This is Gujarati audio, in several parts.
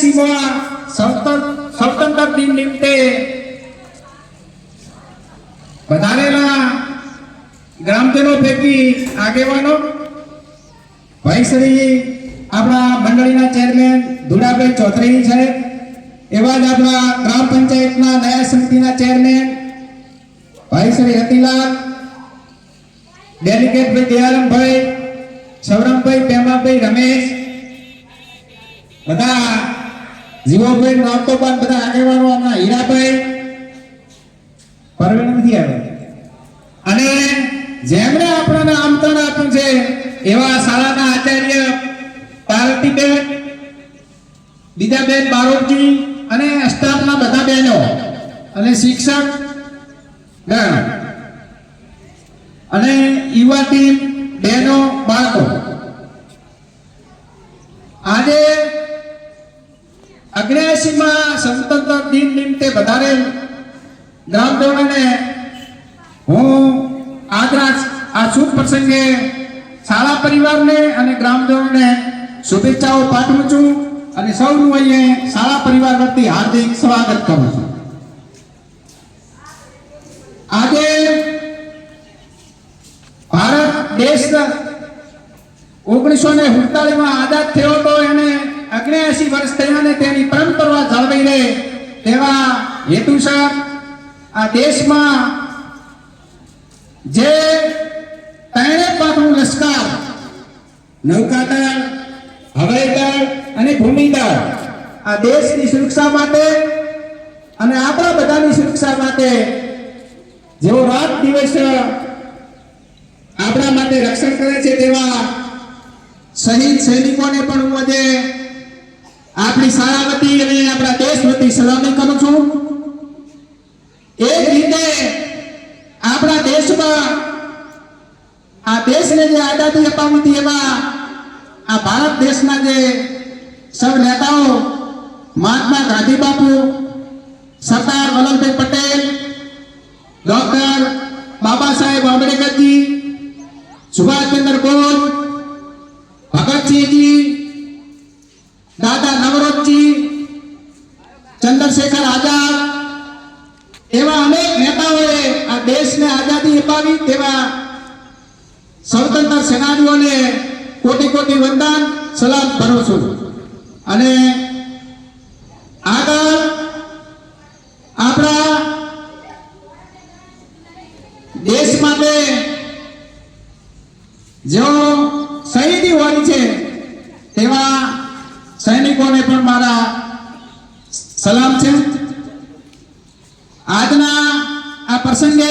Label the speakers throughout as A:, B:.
A: અગ્નેસીમાં સ્વતંત્ર દિન નિમિત્તે વધારેલા ગ્રામજનો પૈકી આગેવાનો, ભાઈ શ્રી આપણા મંડળીના ચેરમેન ધુડાભાઈ ચૌધરી છે, એવા જ આપણા ગ્રામ પંચાયતના નયા સમિતિના ચેરમેન ભાઈ શ્રી રતિલાલ ડેલિગેટ ભાઈ દયારામભાઈ સૌરભભાઈ પેમાભાઈ રમેશ, બધા જીવાભાઈ નોતોબાન બધા આગેવાનો આના હીરાભાઈ પરવેણ નથી આવ્યા. અને જેમણે આપણને આમંત્રણ આપ્યું છે, એવા શાળાના આચાર્ય પાર્વતીબેન બીજા બેન બારોટજી અને સ્ટાફના બધા બહેનો અને શિક્ષક ગણ અને યુવા ટીમ, બહેનો, બાળકો. આજે અગ્નેસીમાં સ્વતંત્ર દિન નિમિત્તે વધારે ગ્રામજનોને હું આજના આ શુભ પ્રસંગે શાળા પરિવારને અને ગ્રામજનોને શુભેચ્છાઓ પાઠવું છું અને સૌનું અહીંયા શાળા પરિવાર વતી હાર્દિક સ્વાગત કરું છું. આજે ભારત દેશ ઓગણીસો ને માં આઝાદ થયો તો એને અગ્નેસી વર્ષ થયા તેની પરંપરા જાળવી રહે તેવા હેતુસર આ દેશમાં જે ત્રણે પાકનું લશ્કર, નૌકાદળ, હવાઈદળ અને ભૂમિદળ આ દેશની સુરક્ષા માટે અને આપણા બધાની સુરક્ષા માટે જેઓ રાત દિવસ આપણા માટે રક્ષણ કરે છે તેવા શહીદ સૈનિકોને પણ હું આજે આપણી શાળા અને આપણા દેશ વતી સલામી કરું છું. એ જ રીતે આપણા દેશમાં આ દેશને જે આઝાદી અપાવી હતી એમાં આ ભારત દેશના જે સૌ નેતાઓ, મહાત્મા ગાંધી બાપુ, સરદાર વલ્લભભાઈ પટેલ, ડોક્ટર બાબા સાહેબ આંબેડકરજી સ્વતંત્ર સેનાનીઓને કોટી કોટી વંદન સલામ કરું છું. અને આગળ આપણા દેશ માટે જેઓ શહીદી હોય છે, તેવા સૈનિકોને પણ મારા સલામ છે. આજના આ પ્રસંગે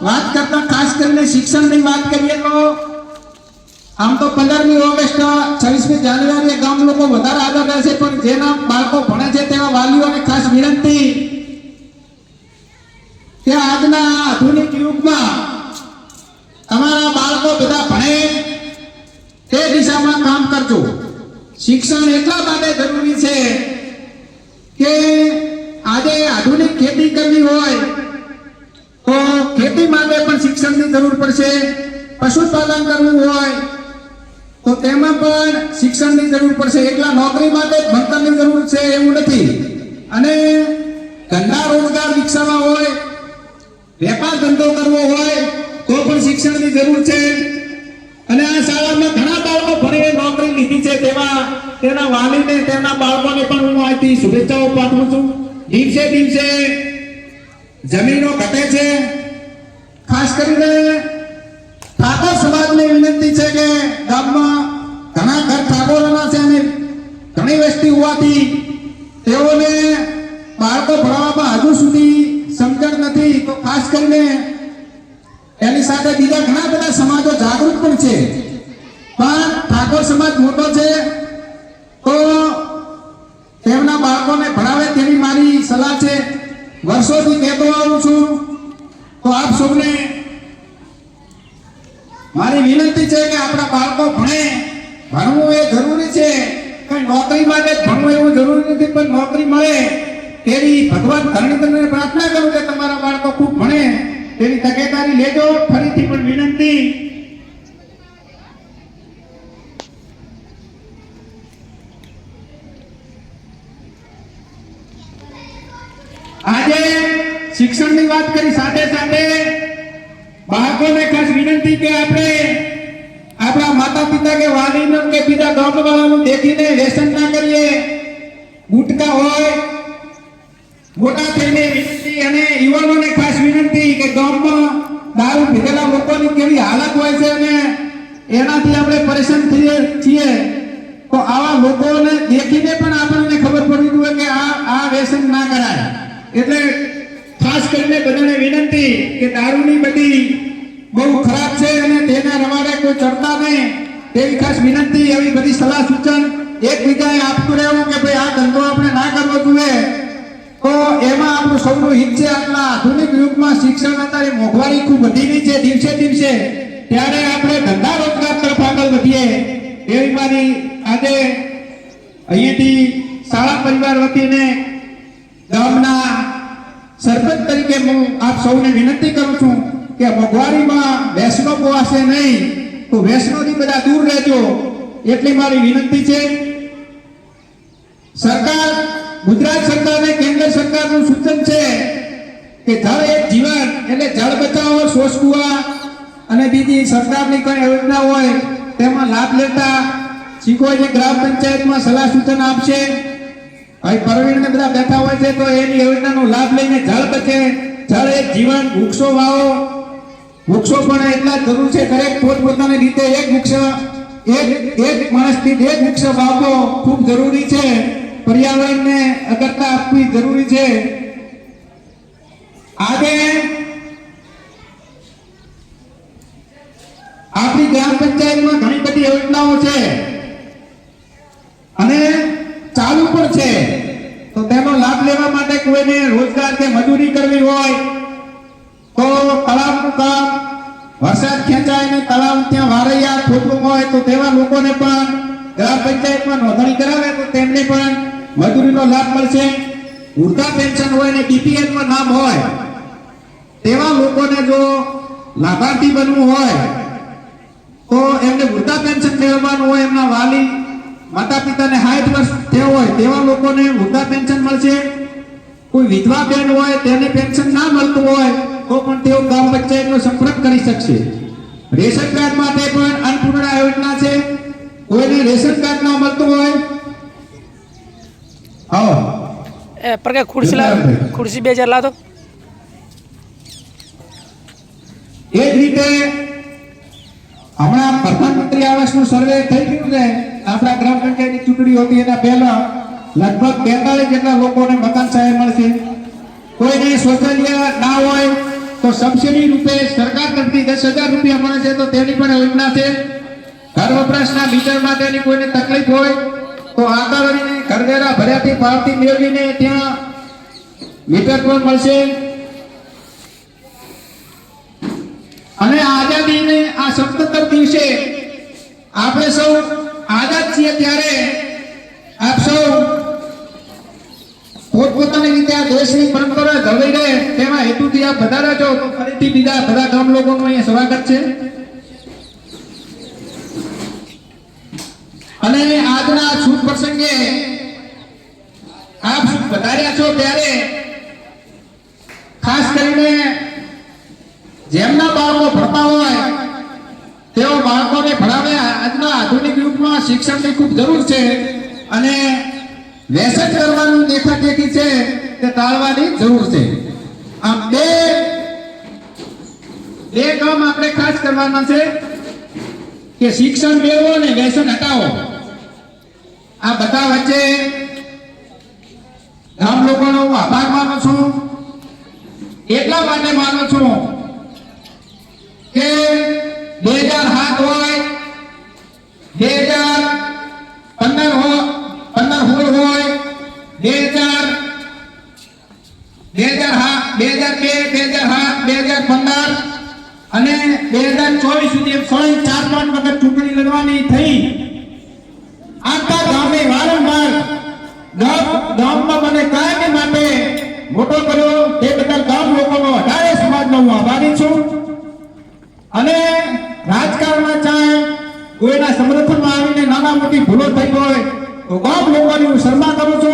A: વાત કરતા ખાસ કરીને શિક્ષણની વાત કરીએ તો આમ તો પંદરમી ઓગસ્ટ, છવ્વીસમી જાન્યુઆરી ગામ લોકો વધારે આગળ રહેશે પણ જેના બાળકો ભણે છે તેવા વાલીઓને ખાસ વિનંતી કે આજના આધુનિક યુગમાં તમારા બાળકો બધા ભણે તે દિશામાં કામ કરજો. શિક્ષણ એટલા માટે જરૂરી છે કે આજે આધુનિક ખેતી કરવી હોય ખેતી માટે પણ શિક્ષણની જરૂર પડશે, પશુપાલન કરવું હોય, તો તેમાં પણ શિક્ષણની જરૂર પડશે. એટલા નોકરી માટે જ ભણતરની જરૂર છે એવું નથી. અને ધંધા રોજગાર વિકસાવવા હોય, વેપાર ધંધો કરવો હોય, તો પણ શિક્ષણની જરૂર છે. અને આ શાળામાં ઘણા બાળકો ભણીને નોકરી લીધી છે તેવા, તેના વાલીને, તેના બાળકોને પણ હું અહીંથી શુભેચ્છાઓ પાઠવું છું. દિવસે દિવસે જમીનો ઘટે છે ખાસ કરીને ઠાકોર સમાજને વિનંતી છે કે ગામમાં ઘણા ઘર ઠાકોરોના છે અને ઘણી વસ્તી હોવાથી તેઓને બાળકો ભણવામાં હજુ સુધી સમજણ નથી. તો ખાસ કરીને એની સાથે બીજા ઘણા બધા સમાજો જાગૃત પણ છે. પણ ઠાકોર સમાજ મોટો છે, તો તેમના બાળકોને ભણાવે તેવી મારી સલાહ છે. વર્ષોથી કહેતો આવું છું તો આપ સૌને મારી વિનંતી છે કે આપણા બાળકો ભણે. ભણવું એ જરૂરી છે. કઈ નોકરી માટે ભણવું એવું જરૂરી નથી, પણ નોકરી મળે. તેવી ભગવાન ધરણીધરને પ્રાર્થના કરું કે તમારા બાળકો ખૂબ ભણે. તેની તકેદારી લેજો. ફરીથી પણ વિનંતી. આજે શિક્ષણની વાત કરી સાથે સાથે બાળકોને ખાસ વિનંતી કે આપણે આપણા માતા પિતા કે વાલીનો કે બીજા ગામવાળાનું દેખીને વ્યસન ના કરીએ. ગુટકા હોય, મોટા થઈને વિનંતી અને યુવાનોને ખાસ વિનંતી કે ગામમાં દારૂ પીધેલા લોકોની કેવી હાલત હોય છે અને એનાથી આપણે પરેશાન થઈએ છીએ. તો આવા લોકોને દેખીને પણ આપણને ખબર પડવી જોઈએ કે આ આ વ્યસન ના કરાય એટલે ખાસ કરીને બધાને વિનંતી કે દારૂની બધી બહુ ખરાબ છે અને તેના રવાડે કોઈ ચડતા નહીં. તેવી ખાસ વિનંતી એવી બધી સલાહ સૂચન એકબીજાએ આપતું રહેવું કે ભાઈ આ ધંધો આપણે ના કરવો જોઈએ. તો એમાં આપણું સૌનું હિત છે. આપણા આધુનિક યુગમાં શિક્ષણ અત્યારે મોંઘવારી ખૂબ વધી ગઈ છે, દિવસે દિવસે. ત્યારે આપણે ધંધા રોજગાર તરફ આગળ વધીએ. એવી મારી આજે અહીંયાથી શાળા પરિવાર વતીને ગામના સરપંચ તરીકે હું આપ સૌને વિનંતી કરું છું કે મોંઘવારીમાં વૈષ્ણવ પોવાશે નહીં, તો વૈષ્ણવથી બધા દૂર રહેજો. એટલી મારી વિનંતી છે. સરકાર, ગુજરાત સરકાર અને કેન્દ્ર સરકારનું સૂચન છે કે જળ એક જીવન, એટલે જળ બચાવો શોષ કુવા. અને બીજી સરકારની કોઈ યોજના હોય, તેમાં લાભ લેતા શીખો જે ગ્રામ પંચાયતમાં સલાહ સૂચન આપશે. ભાઈ પરવીણને બધા બેઠા હોય છે, તો એની યોજનાનો લાભ લઈને જળ બચે જળ એક જીવન વૃક્ષો વાવો. વૃક્ષો પણ એટલા જરૂર છે, દરેક પોતપોતાની રીતે એક વૃક્ષ, એક એક માણસથી એક વૃક્ષ વાવવો ખૂબ જરૂરી છે. પર્યાવરણને અગત્યતા આપવી જરૂરી છે. આજે આપણી ગ્રામ પંચાયતમાં ઘણી બધી યોજનાઓ છે અને ચાલુ પણ છે તો તેનો લેવા માટે કોઈને રોજગાર કે મજૂરી કરવી હોય, તો તળાવનું કામ, વરસાદ ખેંચાય ને તળાવ ત્યાં વારૈયા ખોટું હોય, તો તેવા લોકોને પણ ગ્રામ પંચાયતમાં નોંધણી કરાવે, તો તેમને પણ મજૂરીનો લાભ મળશે. વૃદ્ધા પેન્શન હોય ને ડીપીએલમાં નામ હોય, તેવા લોકોને જો લાભાર્થી બનવું હોય, તો એમને વૃદ્ધા પેન્શન મેળવવાનું હોય, એમના વાલી માતા પિતાને 60 વર્ષ થયા હોય, તેવા લોકોને વૃદ્ધા પેન્શન મળશે. કોઈ વિધવા બેન હોય તેને પેન્શન ના મળતું હોય તો પણ તેઓ ગ્રામ પંચાયતનો સંપર્ક કરી શકશે. રેશન કાર્ડ માટે પણ અન્નપૂર્ણા યોજના છે. કોઈને રેશન કાર્ડ ના મળતું હોય. આવો.
B: એ પર કે ખુરશી લાવ. ખુરશી બે હજાર લાવ તો
A: એ જ રીતે હમણાં પ્રધાનમંત્રી આવાસનું સર્વે થઈ ગયું છે. આપણા ગ્રામ પંચાયતની ચૂંટણી હતી એના પહેલા લગભગ બેતાલીસ જેટલા લોકોને મકાન સહાય મળશે. કોઈને શૌચાલય ના હોય તો સબસિડી રૂપે સરકાર તરફથી દસ હજાર રૂપિયા મળે છે તો તેની પણ યોજના છે. ઘર વપરાશના મીટર માટેની કોઈને તકલીફ હોય તો આંગણવાડીને ઘરવેરા ભર્યાથી પાવતી મેળવીને ત્યાં મીટર પણ મળશે. અને આઝાદીને આ સત્તર દિવસે આપણે સૌ આઝાદ છીએ ત્યારે આપ સૌ રીતે દેશની પરંપરા જળવાઈ રહે તેવા હેતુથી આપ બધા છો તો ફરીથી બીજા બધા ગામ લોકોનું અહીંયા સ્વાગત છે. અને આજના શુભ પ્રસંગે આપ શુભ વધાર્યા છો ત્યારે ખાસ કરીને જેમના બાળકો ભણતા હોય, તેઓ બાળકોને ભણાવે. આજના આધુનિક યુગમાં શિક્ષણની ખૂબ જરૂર છે અને વ્યસન કરવાનું દેખાદેખી છે. તે ટાળવાની જરૂર છે. આમ બે બે કામ આપણે ખાસ કરવાના છે કે શિક્ષણ મેળવો અને વ્યસન હટાવો. આ બધા વચ્ચે ગામ લોકોનો હું આભાર માનું છું. એટલા માટે માનું છું લડવાની થઈ. આખા ગામે વારંવાર ગામમાં મને કાયમી માટે મોટો કર્યો. તે બદલ ગામ લોકોનો અઢારે સમાજનો હું આભારી છું. અને રાજકારણમાં ચાહે કોઈના સમર્થનમાં આવીને નાના મોટી ભૂલો થઈ હોય, તો ગામ લોકોની હું શરમા કરું છું.